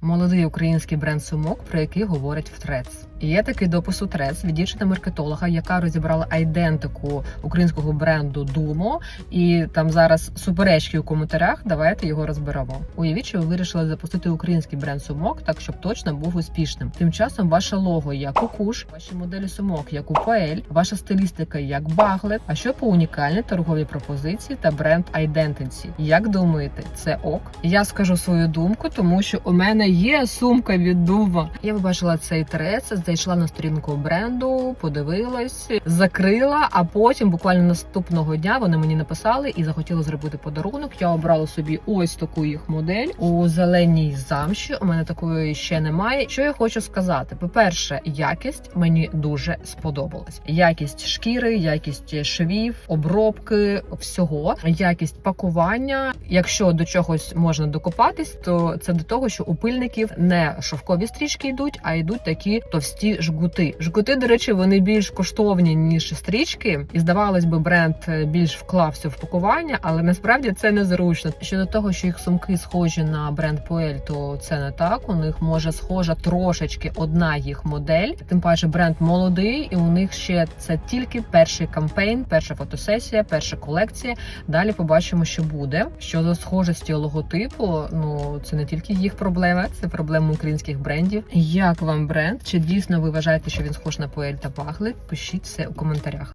Молодий український бренд сумок, про який говорять в Трец. Є такий допис у Трец від дівчини-маркетолога, яка розібрала айдентику українського бренду Думо, і там зараз суперечки у коментарях. Давайте його розберемо. Уявіть, що ви вирішили запустити український бренд сумок, так щоб точно був успішним. Тим часом ваше лого як у Куш, ваші моделі сумок як у Паель, ваша стилістика як Баглет. А що по унікальні торгові пропозиції та бренд Identity? Як думаєте, це ок? Я скажу свою думку, тому що у мене є сумка від Дума. Я побачила цей трец, зайшла на сторінку бренду, подивилась, закрила. А потім, буквально наступного дня, вони мені написали і захотіли зробити подарунок. Я обрала собі ось таку їх модель у зеленій замші. У мене такої ще немає. Що я хочу сказати? По-перше, якість мені дуже сподобалась. Якість шкіри, якість швів, обробки, всього, якість пакування. Якщо до чогось можна докопатись, то це до того, що у пильників не шовкові стрічки йдуть, а йдуть такі товсті жгути. Жгути, до речі, вони більш коштовні ніж стрічки, і здавалось би, бренд е, більш вклався в пакування, але насправді це незручно. Щодо того, що їх сумки схожі на бренд Poel, то це не так. У них може схожа трошечки одна їх модель. Тим паче бренд молодий, і у них ще це тільки перший кампейн, перша фотосесія, перша колекція. Далі побачимо, що буде. Щодо схожості логотипу, ну це не тільки їх це проблема українських брендів. Як вам бренд? Чи дійсно ви вважаєте, що він схож на поель та Пахли? Пишіть все у коментарях.